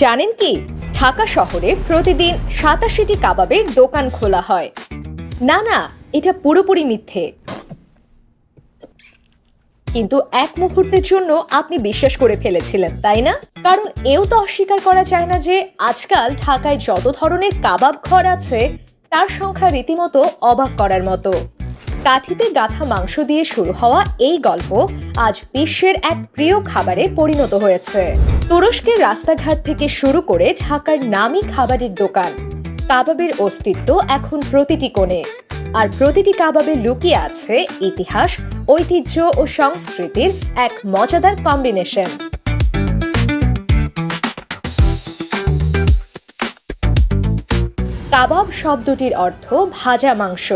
জানেন কি? ঢাকা শহরে প্রতিদিন সাতাশিটি কাবাবের দোকান খোলা হয়। না না, এটা পুরোপুরি মিথ্যে। কিন্তু এক মুহূর্তের জন্য আপনি বিশ্বাস করে ফেলেছিলেন, তাই না? কারণ এও তো অস্বীকার করা যায় না যে আজকাল ঢাকায় যত ধরনের কাবাব ঘর আছে, তার সংখ্যা রীতিমতো অবাক করার মতো। কাঠিতে গাঁথা মাংস দিয়ে শুরু হওয়া এই গল্প আজ বিশ্বের এক প্রিয় খাবারে পরিণত হয়েছে। তুরস্কের রাস্তাঘাট থেকে শুরু করে ঢাকার নামি খাবারের দোকান। কাবাবের অস্তিত্ব এখন প্রতিটি কোণে। আর প্রতিটি কাবাবে লুকিয়ে আছে ইতিহাস, ঐতিহ্য ও সংস্কৃতির এক মজাদার কম্বিনেশন কাবাব শব্দটির অর্থ ভাজা মাংস।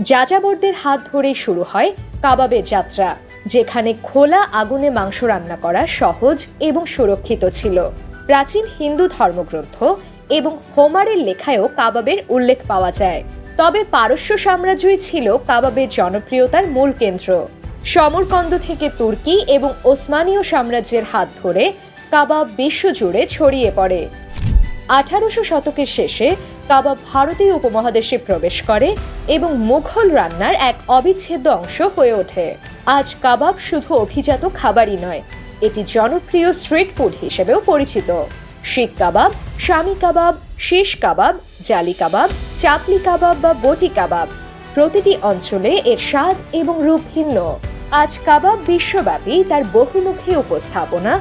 যাযাবরদের হাত ধরে শুরু হয় কাবাবের যাত্রা, যেখানে খোলা আগুনে মাংস রান্না করা সহজ এবং সুরক্ষিত ছিল। প্রাচীন হিন্দু ধর্মগ্রন্থ এবং হোমারের লেখায়ও কাবাবের উল্লেখ পাওয়া যায়। তবে পারস্য সাম্রাজ্যই ছিল কাবাবের জনপ্রিয়তার মূল কেন্দ্র। সমরকন্দ থেকে তুর্কি এবং ওসমানীয় সাম্রাজ্যের হাত ধরে কাবাব বিশ্বজুড়ে ছড়িয়ে পড়ে। আঠারোশো শতকের শেষে কাবাব ভারতীয় উপমহাদেশে প্রবেশ করে এবং মুঘল রান্নার এক অবিচ্ছেদ্য অংশ হয়ে ওঠে। আজ কাবাব শুধু অভিজাত খাবারই নয়, এটি জনপ্রিয় স্ট্রিট ফুড হিসেবেও পরিচিত। শিক কাবাব স্বামী কাবাব, শেষ কাবাব, জালি কাবাব, চাপলি কাবাব বা বটি কাবাব প্রতিটি অঞ্চলে এর স্বাদ এবং রূপ ভিন্ন। আজ কাবাব বিশ্বব্যাপী, তার বহুমুখী উপস্থাপনা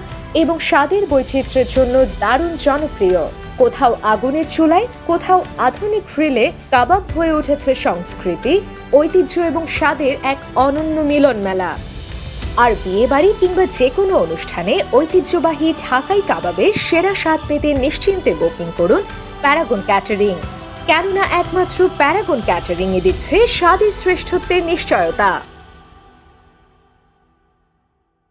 এবং স্বাদের বৈচিত্র্যের জন্য দারুণ জনপ্রিয়। কোথাও আগুনের চুলায়, কোথাও আধুনিক গ্রিলে কাবাব হয়ে উঠেছে সংস্কৃতি, ঐতিহ্য এবং স্বাদের এক অনন্য মিলন মেলা। আর বিয়ে বাড়ি কিংবা যে কোনো অনুষ্ঠানে ঐতিহ্যবাহী ঢাকাই কাবাবের সেরা স্বাদ পেতে নিশ্চিন্তে বুকিং করুন প্যারাগন ক্যাটারিং। কেননা একমাত্র প্যারাগন ক্যাটারিং এ দিচ্ছে স্বাদের শ্রেষ্ঠত্বের নিশ্চয়তা।